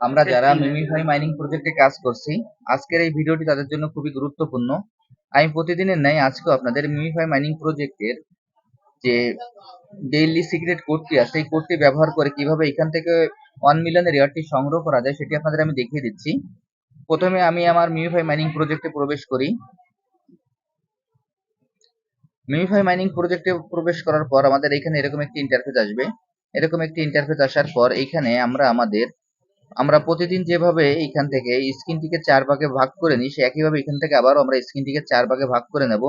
আমরা যারা MemeFi mining প্রজেক্টে কাজ করছি, আজকের এই ভিডিওটি তাদের জন্য খুবই গুরুত্বপূর্ণ। আমি প্রতিদিনের ন্যায় আজকেও আপনাদের মিমিফাই মাইনিং প্রজেক্টের যে ডেইলি সিক্রেট কোডটি আছে এই কোডটি ব্যবহার করে কীভাবে এখান থেকে ওয়ান মিলিয়নের রেয়ারটি সংগ্রহ করা যায়, সেটি আপনাদের আমি দেখিয়ে দিচ্ছি। প্রথমে আমি আমার মিমিফাই মাইনিং প্রজেক্টে প্রবেশ করি। মিমিফাই মাইনিং প্রজেক্টে প্রবেশ করার পর আমাদের এখানে এরকম একটি ইন্টারফেস আসবে। এরকম একটি ইন্টারফেস আসার পর এখানে আমরা আমাদের, আমরা প্রতিদিন যেভাবে এখান থেকে স্ক্রিনটিকে চার ভাগে ভাগ করে নিই, সে একইভাবে এখান থেকে আবারও আমরা স্ক্রিনটিকে চার ভাগে ভাগ করে নেব।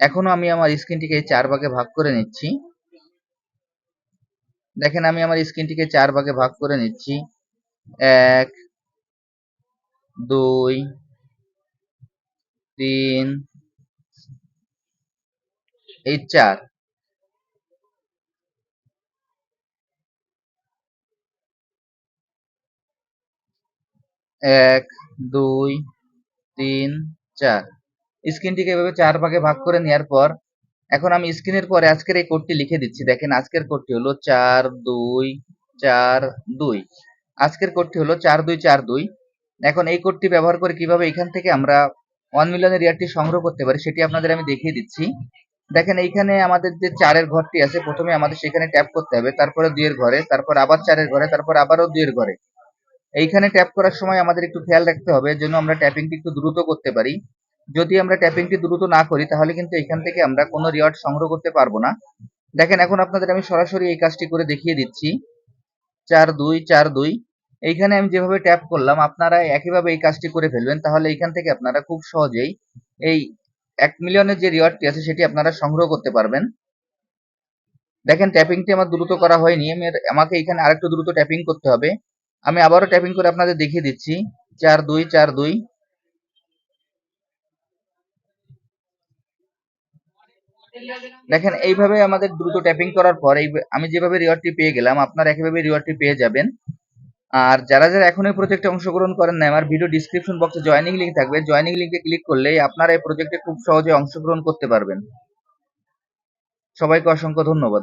এখনও আমি আমার স্ক্রিনটিকে চার ভাগে ভাগ করে নিচ্ছি। দেখেন, আমি আমার স্ক্রিনটিকে চার ভাগে ভাগ করে নিচ্ছি। এক, দুই, তিন, এই চার। এক, দুই, তিন, চার। স্ক্রিনটিকে এভাবে চার ভাগে ভাগ করে নেওয়ার পর, এখন আমি স্ক্রিনের পরে আজকের এই কোডটি লিখে দিচ্ছি। দেখেন, আজকের কোডটি হলো চার, দুই চার, দুই। আজকের কোডটি হলো চার, দুই চার, দুই। এখন এই কোডটি ব্যবহার করে কীভাবে এখান থেকে আমরা ওয়ান মিলিয়নের রিয়ারটি সংগ্রহ করতে পারি, সেটি আপনাদের আমি দেখিয়ে দিচ্ছি। দেখেন, এইখানে আমাদের যে চারের ঘরটি আছে, প্রথমে আমাদের সেখানে ট্যাপ করতে হবে, তারপরে দুইয়ের ঘরে, তারপর আবার চারের ঘরে, তারপর আবারও দুইয়ের ঘরে। এইখানে ট্যাপ করার সময় আমাদের একটু খেয়াল রাখতে হবে যেন আমরা ট্যাপিংটি একটু দ্রুত করতে পারি। যদি আমরা ট্যাপিংটি দ্রুত না করি, তাহলে কিন্তু এখান থেকে আমরা কোনো রিওয়ার্ড সংগ্রহ করতে পারব না। দেখেন, এখন আপনাদের আমি সরাসরি এই কাজটি করে দেখিয়ে দিচ্ছি। চার দুই চার দুই। এইখানে আমি যেভাবে ট্যাপ করলাম, আপনারা একইভাবে এই কাজটি করে ফেলবেন, তাহলে এইখান থেকে আপনারা খুব সহজেই এই এক মিলিয়নের যে রিওয়ার্ডটি আছে, সেটি আপনারা সংগ্রহ করতে পারবেন। দেখেন ট্যাপিংটি আমার দ্রুত করা হয়নি, আমি আমাকে এখানে আরেকটু দ্রুত ট্যাপিং করতে হবে। আমি আবারও ট্যাপিং করে আপনাদের দেখিয়ে দিচ্ছি। চার দুই চার দুই। দেখেন, এইভাবে আমাদের দ্রুত ট্যাপিং করার পর এই আমি যেভাবে রিওয়ার্ডটি পেয়ে গেলাম, আপনারা একইভাবে রিওয়ার্ডটি পেয়ে যাবেন। আর যারা যারা এখন এই প্রজেক্টে অংশগ্রহণ করেন না আমার ভিডিও ডিসক্রিপশন বক্সে জয়নিং লিঙ্ক থাকবে। জয়নিং লিঙ্কে ক্লিক করলে আপনারা এই প্রজেক্টে খুব সহজে অংশগ্রহণ করতে পারবেন। সবাইকে অসংখ্য ধন্যবাদ।